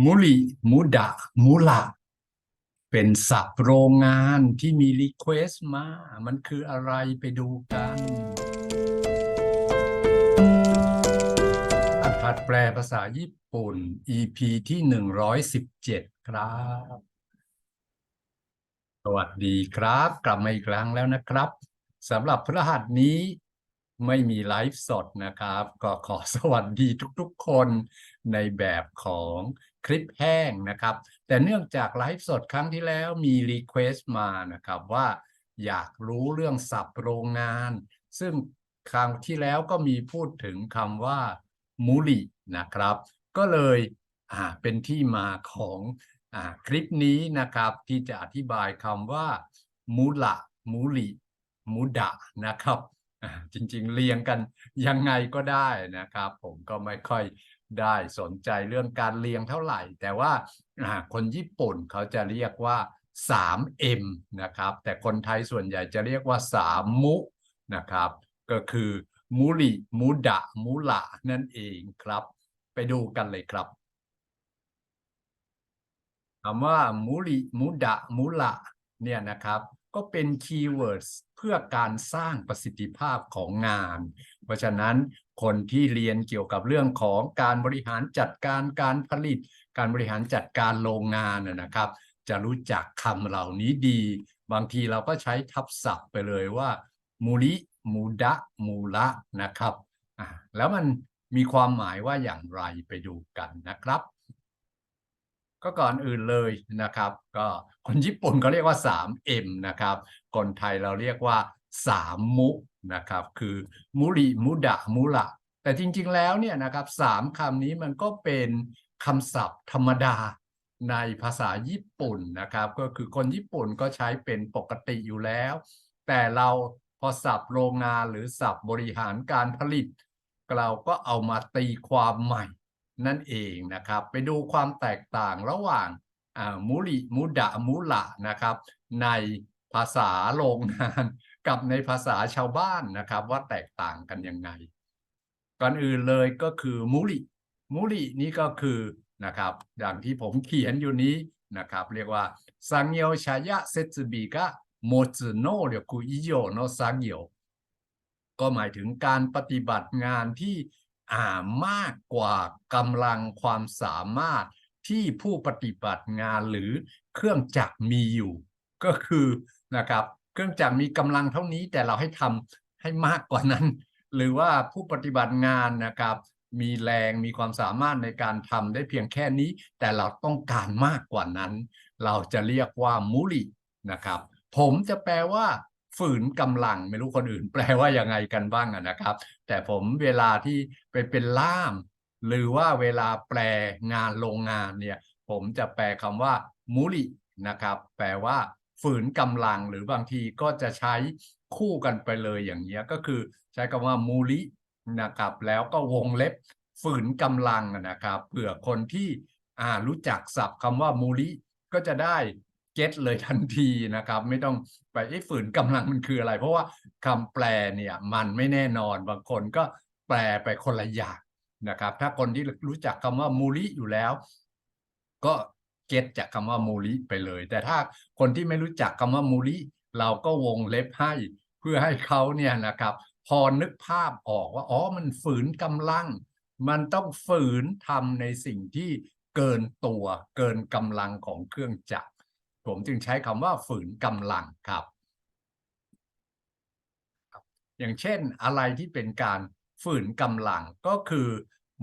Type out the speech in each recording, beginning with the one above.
มุลิมุดะ มุละ เป็นศัพท์โรงงานที่มีรีเควสต์มา มันคืออะไรไปดูกันอัถัดแปลภาษาญี่ปุ่น EP ที่หนึ่งร้อยสิบเจ็ดครับ สวัสดีครับ กลับมาอีกครั้งแล้วนะครับสำหรับพฤหัสนี้ไม่มีไลฟ์สดนะครับ ก็ขอสวัสดีทุกๆคนในแบบของ คลิปแห้งนะครับ แต่เนื่องจากไลฟ์สดครั้งที่แล้วมีรีเควสต์มานะครับว่าอยากรู้เรื่องศัพท์โรงงาน ซึ่งครั้งที่แล้วก็มีพูดถึงคำว่ามูลินะครับ ก็เลยเป็นที่มาของอคลิปนี้นะครับ ที่จะอธิบายคำว่ามูละมูลิมูดะนะครับจริงๆเรียงกันยังไงก็ได้นะครับ ผมก็ไม่ค่อย ได้สนใจเรื่องการเรียงเท่าไหร่ แต่ว่าคนญี่ปุ่นเขาจะเรียกว่า 3M นะครับ แต่คนไทยส่วนใหญ่จะเรียกว่า 3 มุนะครับ ก็คือมูลิมูดะมูละนั่นเองครับ ไปดูกันเลยครับคำว่ามูลิมูดะมูละเนี่ยนะครับ ก็เป็นคีย์เวิร์ดเพื่อการสร้างประสิทธิภาพของงาน เพราะฉะนั้นคนที่เรียนเกี่ยวกับเรื่องของการบริหารจัดการการผลิต การบริหารจัดการโรงงานนะครับ จะรู้จักคำเหล่านี้ดี บางทีเราก็ใช้ทับศัพท์ไปเลยว่า มูลิมูดะมูละนะครับแล้วมันมีความหมายว่าอย่างไรไปดูกันนะครับ ก็ก่อนอื่นเลยนะครับ ก็คนญี่ปุ่นเขาเรียกว่า 3M นะครับ คนไทยเราเรียกว่า 3 มุนะครับ คือมุริมุดะมุละ แต่จริงๆแล้วเนี่ยนะครับสามคำนี้มันก็เป็นคำศัพท์ธรรมดาในภาษาญี่ปุ่นนะครับ ก็คือคนญี่ปุ่นก็ใช้เป็นปกติอยู่แล้ว แต่เราพอศัพท์โรงงานหรือศัพท์บริหารการผลิต เราก็เอามาตีความใหม่ นั่นเองนะครับ ไปดูความแตกต่างระหว่างมุริมุดะมุละนะครับ ในภาษาโรงงานกับในภาษาชาวบ้านนะครับ ว่าแตกต่างกันยังไง ก่อนอื่นเลยก็คือมุริมุรินี่ก็คือนะครับอย่างที่ผมเขียนอยู่นี้นะครับเรียกว่าสังโยชายะเซตบิกะโมจุโนเรียกุอิโยโนสังโยก็หมายถึงการปฏิบัติงานที่ มากกว่ากำลังความสามารถที่ผู้ปฏิบัติงานหรือเครื่องจักรมีอยู่ ก็คือนะครับเครื่องจักรมีกำลังเท่านี้แต่เราให้ทำให้มากกว่านั้น หรือว่าผู้ปฏิบัติงานนะครับ มีแรงมีความสามารถในการทำได้เพียงแค่นี้ แต่เราต้องการมากกว่านั้น เราจะเรียกว่ามุลินะครับ ผมจะแปลว่าฝืนกำลังไม่รู้คนอื่นแปลว่ายังไงกันบ้างนะครับ แต่ผมเวลาที่ไปเป็นล่าม หรือว่าเวลาแปลงานโรงงานเนี่ย ผมจะแปลคำว่ามุลินะครับ แปลว่า ฝืนกำลังหรือบางทีก็จะใช้คู่กันไปเลยอย่างเงี้ยก็คือใช้คำว่ามูลินะครับ แล้วก็วงเล็บฝืนกำลังนะครับเผื่อคนที่อ่ารู้จักศัพท์คำว่ามูลิก็จะได้ เก็ตเลยทันทีนะครับ ไม่ต้องไปไอ้ฝืนกำลังมันคืออะไร เพราะว่าคำแปลเนี่ยมันไม่แน่นอนบางคนก็แปลไปคนละอย่างนะครับ ถ้าคนที่รู้จักคำว่ามูลิอยู่แล้ว ก็เก็ตจากคำว่ามูลิไปเลย แต่ถ้าคนที่ไม่รู้จักคำว่ามูลิเราก็วงเล็บให้เพื่อให้เขาเนี่ยนะครับ พอนึกภาพออกว่าอ๋อมันฝืนกำลัง มันต้องฝืนทำในสิ่งที่เกินตัวเกินกำลังของเครื่องจักร ผมจึงใช้คำว่าฝืนกำลังครับ อย่างเช่นอะไรที่เป็นการฝืนกำลังก็คือ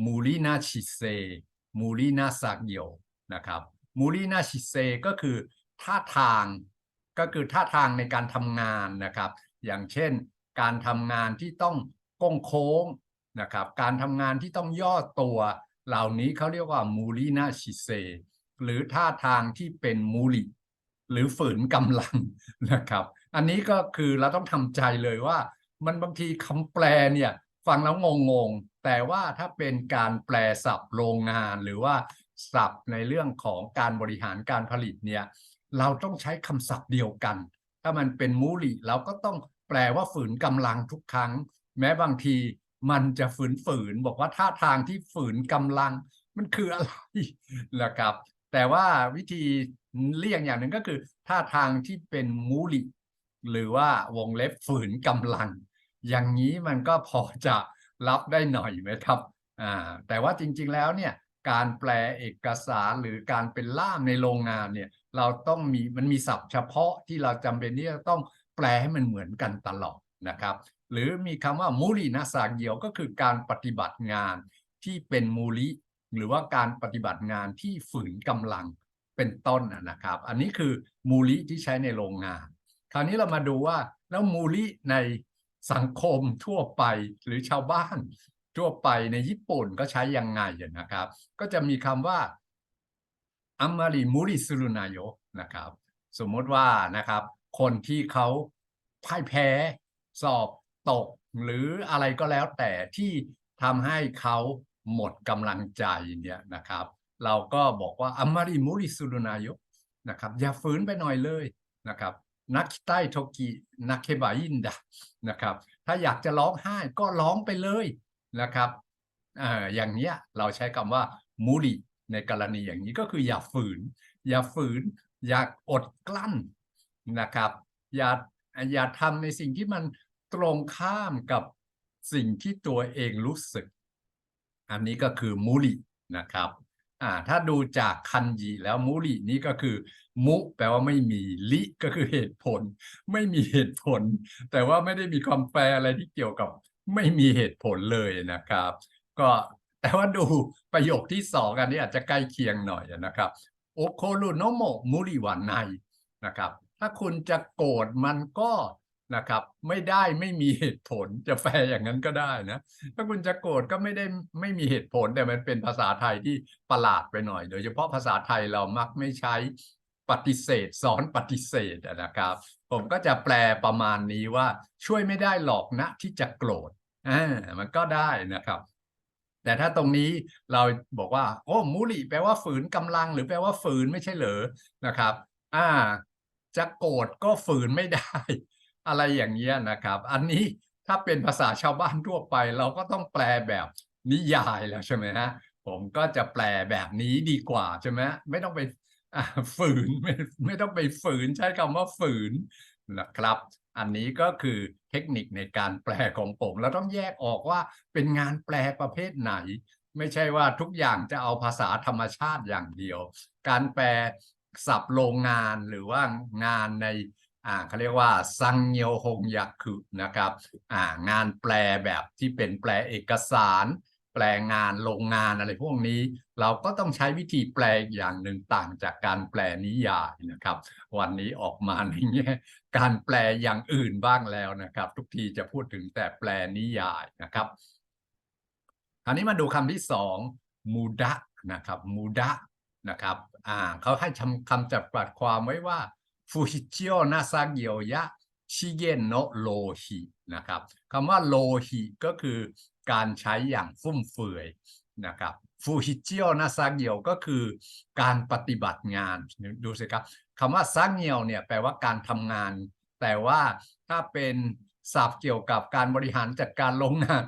มูรินาชิเซมูรินาซากโยนะครับมูรินาชิเซก็คือท่าทางก็คือท่าทางในการทำงานนะครับ อย่างเช่น การทำงานที่ต้องก้งโค้งนะครับ การทำงานที่ต้องย่อตัว เหล่านี้เขาเรียกว่ามูรินาชิเซหรือท่าทางที่เป็นมูริ หรือฝืนกำลังนะครับ อันนี้ก็คือเราต้องทำใจเลยว่า มันบางทีคำแปลเนี่ยฟังแล้วงงๆ แต่ว่าถ้าเป็นการแปลศัพท์โรงงาน หรือว่าศัพท์ในเรื่องของการบริหารการผลิตเนี่ยเราต้องใช้คำศัพท์เดียวกัน ถ้ามันเป็นมูลิเราก็ต้องแปลว่าฝืนกำลังทุกครั้ง แม้บางทีมันจะฝืนฝืนบอกว่าท่าทางที่ฝืนกำลังมันคืออะไรนะครับ แต่ว่าวิธีเลี่ยงอย่างหนึ่งก็คือท่าทางที่เป็นมูลิหรือว่าวงเล็บฝืนกำลัง อย่างนี้มันก็พอจะรับได้หน่อยไหมครับอ่าแต่ว่าจริง ๆแล้วเนี่ยการแปลเอกสารหรือการเป็นล่ามในโรงงานเนี่ยเราต้องมีมันมีศัพท์เฉพาะที่เราจำเป็นที่จะต้องแปลให้มันเหมือนกันตลอดนะครับ หรือมีคำว่ามูลีนาสาเกียวก็คือการปฏิบัติงานที่เป็นมูลิ หรือว่าการปฏิบัติงานที่ฝืนกำลังเป็นต้นนะครับ อันนี้คือมูลิที่ใช้ในโรงงาน คราวนี้เรามาดูว่าแล้วมูลิในสังคมทั่วไปหรือชาวบ้าน ทั่วไปในญี่ปุ่นก็ใช้ยังไงนะครับ ก็จะมีคำว่าอัมมาริมูริสุรุนายะนะครับ สมมติว่านะครับ คนที่เขาพ่ายแพ้สอบตกหรืออะไรก็แล้วแต่ที่ทำให้เขา หมดกำลังใจเนี่ยนะครับ เราก็บอกว่าอัมมาริมูริสุรุนายะนะครับอย่าฝืนไปหน่อยเลยนะครับ นักไต้โทกินักเคบายินดะนะครับ ถ้าอยากจะร้องไห้ก็ร้องไปเลยนะครับออย่างเนี้ยเราใช้คำว่ามูริในกรณีอย่างนี้ก็คืออย่าฝืน อย่าฝืน อย่าอดกลั้นนะครับ อย่าอย่าทำในสิ่งที่มันตรงข้ามกับสิ่งที่ตัวเองรู้สึก อันนี้ก็คือมูรินะครับอ่าถ้าดูจากคันยีแล้วมูรินี้ก็คือ มุ แปลว่าไม่มีลิก็คือเหตุผล ไม่มีเหตุผล แต่ว่าไม่ได้มีความแปลอะไรที่เกี่ยวกับไม่มีเหตุผลเลยนะครับ ก็แต่ว่าดูประโยคที่สองอันนี้อาจจะใกล้เคียงหน่อยนะครับโอโครุโนโมมุริวันไนนะครับ ถ้าคุณจะโกรธมันก็ นะครับ ไม่ได้ไม่มีเหตุผลจะแปลอย่างนั้นก็ได้นะถ้าคุณจะโกรธก็ไม่ได้ไม่มีเหตุผลแต่มันเป็นภาษาไทยที่ประหลาดไปหน่อย โดยเฉพาะภาษาไทยเรามักไม่ใช้ปฏิเสธสอนปฏิเสธนะครับ ผมก็จะแปลประมาณนี้ว่าช่วยไม่ได้หรอกนะที่จะโกรธอ่ามันก็ได้นะครับ แต่ถ้าตรงนี้เราบอกว่า โอ้มูลิแปลว่าฝืนกำลัง หรือแปลว่าฝืนไม่ใช่เหรอนะครับ อ่า จะโกรธก็ฝืนไม่ได้ อะไรอย่างเงี้ยนะครับ อันนี้ถ้าเป็นภาษาชาวบ้านทั่วไป เราก็ต้องแปลแบบนิยายแล้วใช่ไหมฮะผมก็จะแปลแบบนี้ดีกว่าใช่ไหมไม่ต้องไปฝืนไม่ไม่ต้องไปฝืนใช้คำว่าฝืนนะครับ อันนี้ก็คือเทคนิคในการแปลของผมเราต้องแยกออกว่าเป็นงานแปลประเภทไหน ไม่ใช่ว่าทุกอย่างจะเอาภาษาธรรมชาติอย่างเดียว การแปลศัพท์โรงงานหรือว่างานใน อ่าเขาเรียกว่าซังเงียวฮงยักคือนะครับอ่างานแปลแบบที่เป็นแปลเอกสาร แปลงานโรงงานอะไรพวกนี้ เราก็ต้องใช้วิธีแปลอย่างหนึ่งต่างจากการแปลนิยายนะครับ วันนี้ออกมาในแง่การแปลอย่างอื่นบ้างแล้วนะครับ ทุกทีจะพูดถึงแต่แปลนิยายนะครับคราวนี้มาดูคำที่สองมูดะนะครับมูดะนะครับอ่าเขาให้คำคำจับปัดความไว้ว่า ฟูฮิจิโอนาซาเกียวยะชิเกนโนโลฮินะครับคำว่าโลฮิก็คือการใช้อย่างฟุ่มเฟือยนะครับฟูฮิจิโอนาซาเกียวก็คือการปฏิบัติงานดูสิครับคำว่าซาเกียวเนี่ยแปลว่าการทำงาน แต่ว่าถ้าเป็นศัพท์เกี่ยวกับการบริหารจัดการโรงงาน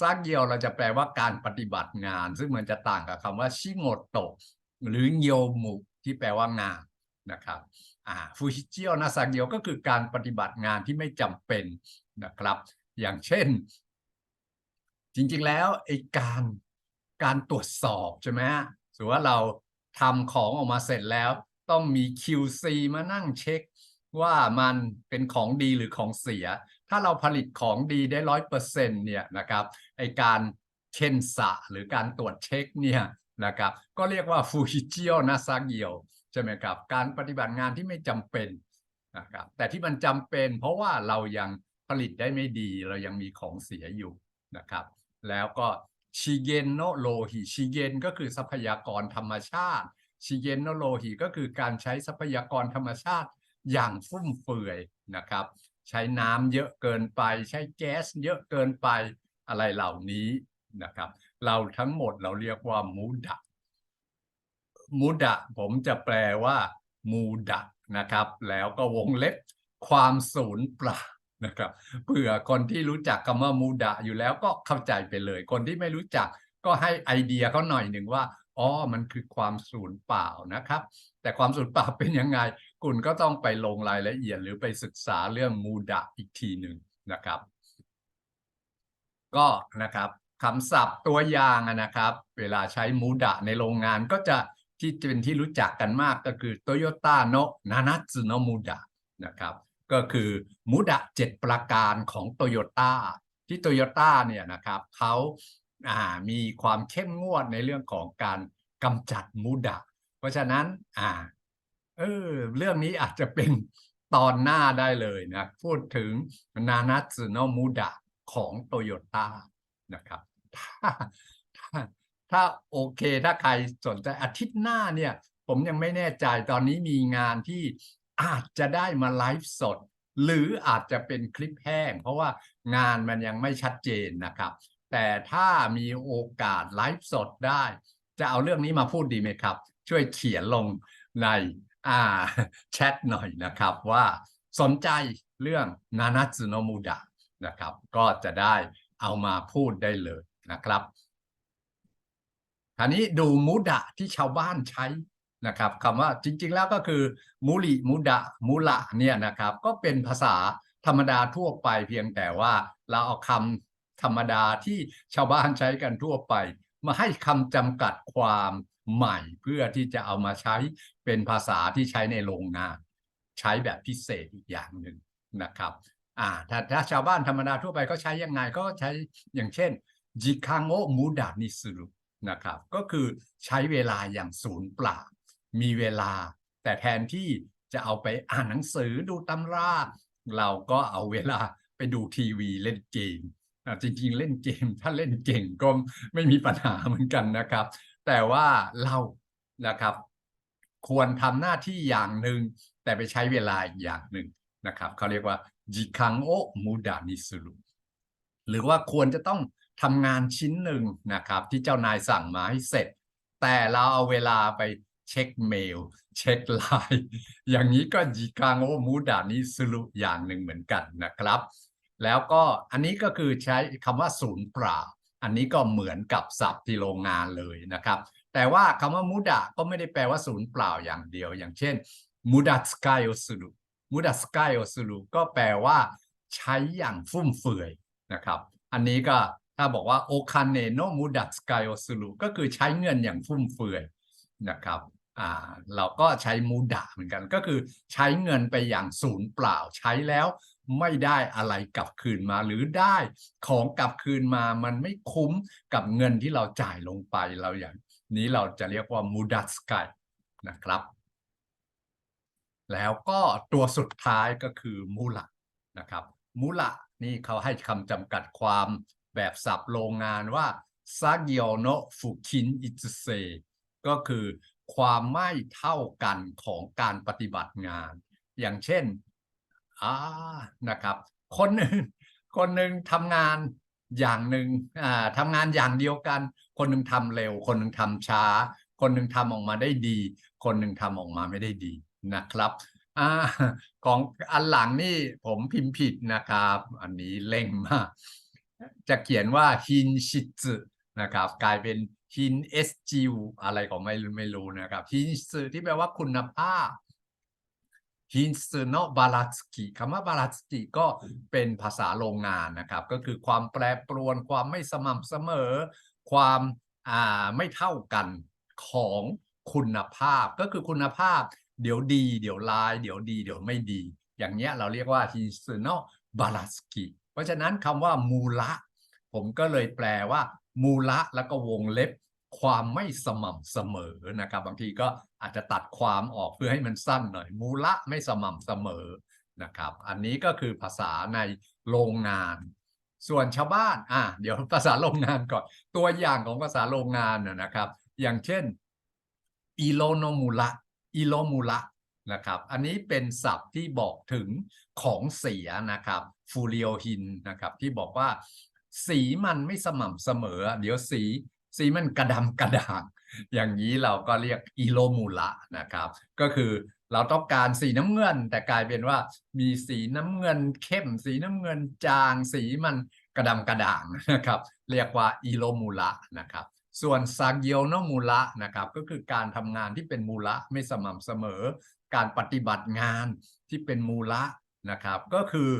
ซาเกียวเราจะแปลว่าการปฏิบัติงาน ซึ่งมันจะต่างกับคำว่าชิโงโตะหรือเงียวมุที่แปลว่างานนะครับ ฟูชิเจิโอนาซาเกียวก็คือการปฏิบัติงานที่ไม่จำเป็นนะครับ อย่างเช่น จริงๆแล้วไอ้การการตรวจสอบใช่ไหมฮะสมมติว่าเราทำของออกมาเสร็จแล้ว ต้องมี QC มานั่งเช็ค ว่ามันเป็นของดีหรือของเสีย ถ้าเราผลิตของดีได้ร้อยเปอร์เซ็นต์เนี่ยนะครับไอการเช่นสะหรือการตรวจเช็คเนี่ยนะครับ ก็เรียกว่าฟูชิเจิโอนาซาเกียว ช่ไหมครับ การปฏิบัติงานที่ไม่จำเป็นนะครับแต่ที่มันจำเป็น เพราะว่าเรายังผลิตได้ไม่ดี เรายังมีของเสียอยู่นะครับ แล้วก็ชิเกนโนโลหิชิเกนก็คือทรัพยากรธรรมชาติชิเกนโนโลหิก็คือการใช้ทรัพยากรธรรมชาติอย่างฟุ่มเฟือยนะครับ ใช้น้ำเยอะเกินไป ใช้แก๊สเยอะเกินไปอะไรเหล่านี้นะครับ เราทั้งหมดเราเรียกว่ามูดะ มูดะ ผมจะแปลว่ามูดะนะครับ แล้วก็วงเล็บความสูญเปล่านะครับเผื่อคนที่รู้จักคำว่ามูดะอยู่แล้วก็เข้าใจไปเลย คนที่ไม่รู้จักก็ให้ไอเดียเขาหน่อยหนึ่งว่าอ๋อมันคือความสูญเปล่านะครับ แต่ความสูญเปล่าเป็นยังไง คุณก็ต้องไปลงรายละเอียดหรือไปศึกษาเรื่องมูดะอีกทีหนึ่งนะครับ ก็นะครับคำศัพท์ตัวอย่างนะครับ เวลาใช้มูดะในโรงงานก็จะ ที่เป็นที่รู้จักกันมากก็คือ Toyota no Nanatsu no Muda นะครับ ก็คือมูดะเจ็ดประการของโตโยต้าที่โตโยต้าเนี่ยนะครับเขาามีความเข้มงวดในเรื่องของการกำจัดมูดะ เพราะฉะนั้นอ่าเออเรื่องนี้อาจจะเป็นตอนหน้าได้เลยนะ พูดถึงนานาซึโนมูดะของโตโยต้านะครับ ถ้าโอเค ถ้าใครสนใจอาทิตย์หน้าเนี่ย ผมยังไม่แน่ใจตอนนี้มีงานที่อาจจะได้มาไลฟ์สด หรืออาจจะเป็นคลิปแห้ง เพราะว่างานมันยังไม่ชัดเจนนะครับ แต่ถ้ามีโอกาสไลฟ์สดได้ จะเอาเรื่องนี้มาพูดดีไหมครับ ช่วยเขียนลงในอ่าแชทหน่อยนะครับว่าสนใจเรื่องนานาซึโนมูดะนะครับ ก็จะได้เอามาพูดได้เลยนะครับ คราวนี้ดูมูดะที่ชาวบ้านใช้นะครับคำว่าจริง ๆ แล้วก็คือมูลิมูดะมูละเนี่ยนะครับ ก็เป็นภาษาธรรมดาทั่วไปเพียงแต่ว่าเราเอาคำธรรมดาที่ชาวบ้านใช้กันทั่วไป มาให้คำจำกัดความใหม่เพื่อที่จะเอามาใช้เป็นภาษาที่ใช้ในโรงงาน ใช้แบบพิเศษอีกอย่างหนึ่งนะครับอ่าถ้าถ้าชาวบ้านธรรมดาทั่วไปก็ใช้ยังไงก็ใช้อย่างเช่นจิคังโอมูดานิสุรุ นะครับ ก็คือใช้เวลาอย่างศูนย์เปล่า มีเวลา แต่แทนที่จะเอาไปอ่านหนังสือดูตำรา เราก็เอาเวลาไปดูทีวีเล่นเกมจริงๆ เล่นเกม ถ้าเล่นเก่งก็ไม่มีปัญหาเหมือนกันนะครับ แต่ว่าเรานะครับ ควรทำหน้าที่อย่างหนึ่งแต่ไปใช้เวลาอีกอย่างหนึ่งนะครับเขาเรียกว่าจิคังโอมูดานิสุรุหรือว่าควรจะต้อง ทำงานชิ้นหนึ่งนะครับ ที่เจ้านายสั่งมาให้เสร็จ แต่เราเอาเวลาไปเช็คเมล เช็คไลน์อย่างนี้ก็จิคังโอมูดานิสุรุอย่างหนึ่งเหมือนกันนะครับ แล้วก็อันนี้ก็คือใช้คำว่าศูนย์เปล่า อันนี้ก็เหมือนกับศัพท์ที่โรงงานเลยนะครับ แต่ว่าคำว่ามุดะก็ไม่ได้แปลว่าศูนย์เปล่าอย่างเดียว อย่างเช่นมุดะสกายโอสุรุมุดะสกายโอสุรุก็แปลว่า ใช้อย่างฟุ่มเฟือยนะครับ อันนี้ก็ ถ้าบอกว่าโอคาเนโนมุดะสกายโอสุรุก็คือใช้เงินอย่างฟุ่มเฟือยนะครับอ่าเราก็ใช้มูดะเหมือนกัน ก็คือใช้เงินไปอย่างศูนย์เปล่าใช้แล้วไม่ได้อะไรกลับคืนมาหรือได้ของกลับคืนมามันไม่คุ้มกับเงินที่เราจ่ายลงไปเราอย่างนี้เราจะเรียกว่ามูดัสกายนะครับ แล้วก็ตัวสุดท้ายก็คือมูละนะครับมูละนี่เขาให้คำจำกัดความ แบบศัพท์โรงงานว่าซากิโอโนฟุคินอิจุเซก็คือความไม่เท่ากันของการปฏิบัติงาน อย่างเช่นอ่านะครับ คนหนึ่งคนหนึ่งทำงานอย่างหนึ่งอ่าทำงานอย่างเดียวกัน คนหนึ่งทำเร็ว คนหนึ่งทำช้า คนหนึ่งทำออกมาได้ดี คนหนึ่งทำออกมาไม่ได้ดีนะครับอ่าของอันหลังนี่ผมพิมพ์ผิดนะครับ อันนี้เล่งมาก จะเขียนว่าฮินชิซึนะครับ กลายเป็นฮินเอสจิวอะไรก็ไม่รู้ไม่รู้นะครับฮินซึที่แปลว่าคุณภาพฮินซึโนบาลาสกิคำว่าบาลาสกิก็เป็นภาษาโรงงานนะครับ ก็คือความแปรปรวน ความไม่สม่ำเสมอ ความอ่าไม่เท่ากันของคุณภาพ ก็คือคุณภาพ เดี๋ยวดี เดี๋ยวลาย เดี๋ยวดี เดี๋ยวไม่ดี อย่างเนี้ยเราเรียกว่าฮินซึโนบาลาสกิ เพราะฉะนั้นคำว่ามูละ ผมก็เลยแปลว่า มูละแล้วก็วงเล็บ ความไม่สม่ำเสมอนะครับ บางทีก็อาจจะตัดความออกเพื่อให้มันสั้นหน่อย มูละไม่สม่ำเสมอนะครับ อันนี้ก็คือภาษาในโรงงาน ส่วนชาวบ้านอะเดี๋ยวภาษาโรงงานก่อน ตัวอย่างของภาษาโรงงานนะครับ อย่างเช่นอีโลโนมูละอีโลมูละนะครับ อันนี้เป็นศัพท์ที่บอกถึงของเสียนะครับ ฟูเริโอฮินนะครับ ที่บอกว่า สีมันไม่สม่ำเสมอ เดี๋ยวสีสีมันกระดำกระด่างอย่างนี้เราก็เรียกอีโลมูละนะครับ ก็คือเราต้องการสีน้ำเงิน แต่กลายเป็นว่ามีสีน้ำเงินเข้ม สีน้ำเงินจาง สีมันกระดำกระด่างนะครับ เรียกว่าอีโลมูละนะครับส่วนซาเกียวโนมูระนะครับก็คือการทำงานที่เป็นมูระไม่สม่ำเสมอ การปฏิบัติงานที่เป็นมูระนะครับ ก็คือ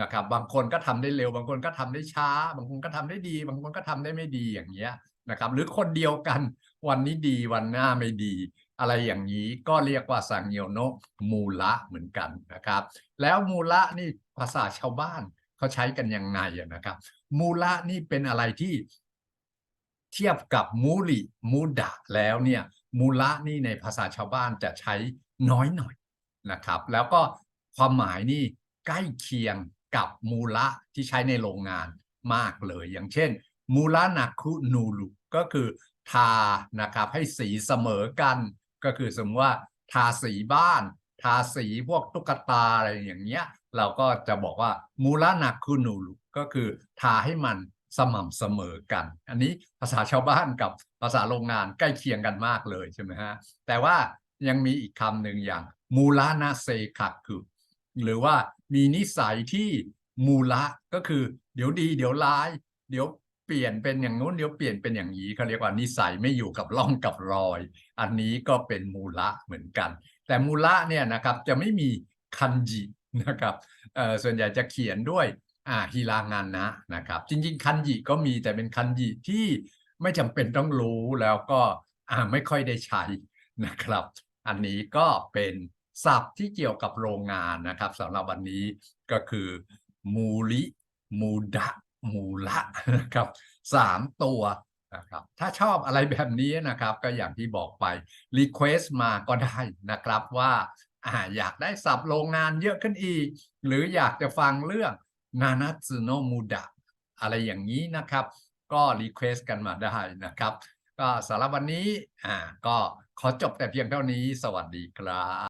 นะครับ บางคนก็ทำได้เร็ว บางคนก็ทำได้ช้า บางคนก็ทำได้ดี บางคนก็ทำได้ไม่ดีอย่างเงี้ยนะครับ หรือคนเดียวกันวันนี้ดีวันหน้าไม่ดี อะไรอย่างนี้ก็เรียกว่าสังเกียโนมูระเหมือนกันนะครับ แล้วมูระนี่ภาษาชาวบ้านเขาใช้กันยังไงนะครับ มูระนี่เป็นอะไรที่เทียบกับมูลิมูดะแล้วเนี่ยมูระนี่ในภาษาชาวบ้านจะใช้น้อยหน่อยนะครับ แล้วก็ความหมายนี่ใกล้เคียง กับมูระที่ใช้ในโรงงานมากเลย อย่างเช่น มูระนาคุนูรุก็คือทานะครับให้สีเสมอกัน ก็คือสมมติว่าทาสีบ้าน ทาสีพวกตุ๊กตาอะไรอย่างเงี้ย เราก็จะบอกว่ามูระนาคุนูรุก็คือทาให้มันสม่ำเสมอกัน อันนี้ภาษาชาวบ้านกับภาษาโรงงานใกล้เคียงกันมากเลยใช่ไหมฮะแต่ว่ายังมีอีกคำหนึ่งอย่างมูระนาเซคักคือ หรือว่ามีนิสัยที่มูระก็คือ เดี๋ยวดี เดี๋ยวร้าย เดี๋ยวเปลี่ยนเป็นอย่างนู้นเดี๋ยวเปลี่ยนเป็นอย่างนี้เขาเรียกว่านิสัยไม่อยู่กับร่องกับรอย อันนี้ก็เป็นมูระเหมือนกัน แต่มูระเนี่ยนะครับจะไม่มีคันจินะครับส่วนใหญ่จะเขียนด้วยอ่าฮิรางานนะนะครับ จริง ๆ คันจิก็มีแต่เป็นคันจิที่ไม่จำเป็นต้องรู้แล้วก็อ่าไม่ค่อยได้ใช้นะครับ อันนี้ก็เป็น ศัพท์ที่เกี่ยวกับโรงงานนะครับสำหรับวันนี้ก็คือมูลิมูดะมูละนะครับสามตัวนะครับถ้าชอบอะไรแบบนี้นะครับ ก็อย่างที่บอกไปรีเควสต์มาก็ได้นะครับว่าอาอยากได้ศัพท์โรงงานเยอะขึ้นอีก หรืออยากจะฟังเรื่องนานาซึโนมูดะอะไรอย่างนี้นะครับ ก็รีเควสต์กันมาได้นะครับ ก็สำหรับวันนี้อ่าก็ขอจบแต่เพียงเท่านี้ สวัสดีครับ